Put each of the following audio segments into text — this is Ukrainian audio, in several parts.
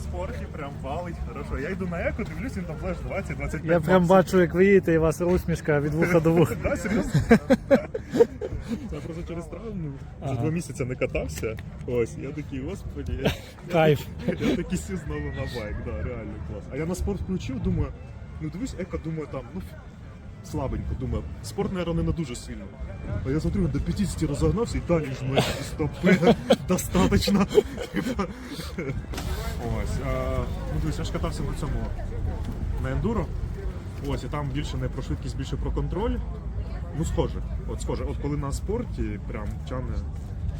спорті, прям валить. Хорошо. Я йду на еко, дивлюсь, він там флеш 20-25. Я прям бачу, як ви їдете, і у вас усмішка від вуха до вуха. Да, серйозно? Я просто через травму вже два місяці не катався. Ось, я такий, господі, я, Кайф. я такий сів знову на байк, да, реально клас. А я на спорт включив, думаю, ну дивись, еко, думаю, там, ну слабенько, думаю, спорт, мабуть, не дуже сильно. А я смотрю, до 50 розогнався і далі жме стопи, достаточно. Типа. Ось, а, ну дивись, я ж катався на цьому на ендуро. Ось, і там більше не про швидкість, більше про контроль. Ну, схоже. От схоже. От коли на спорті прям тяне.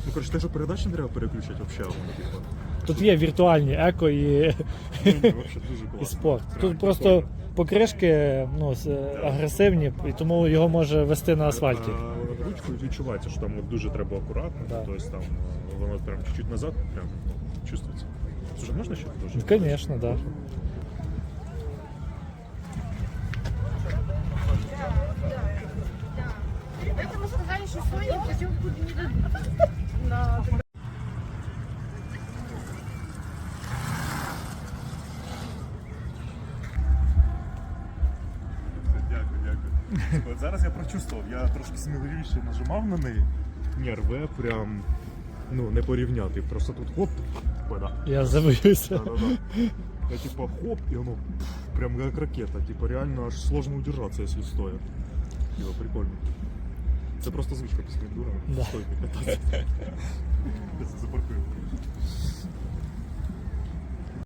Ну, коротше, те, що передачі не треба переключати взагалі. воно, типу. Тут є віртуальні еко і, Ні, ні, вообще дуже класно. і спорт. Тут просто покришки ну, з- агресивні, і тому його може вести на асфальті. А, ручкою відчувається, що там от дуже треба акуратно. Да. Тобто там е, воно прям чуть-чуть назад прям чувствується. Слушай, можна ще дуже? Ну, Звісно. Да. Поэтому сказали, что Sony путевку не дадут. На Дякую, дякую. От зараз я прочувствував, я трошки сміливіше нажимав на неї. Ні, рве прям ну, не порівняти. Просто тут хоп, пода. Я забоюся. Я типа хоп, и оно прям как ракета. Типа реально аж сложно удержаться, если стоя. Типа прикольно. Це просто звичка після дура. Да. Стойки. Я це запаркую.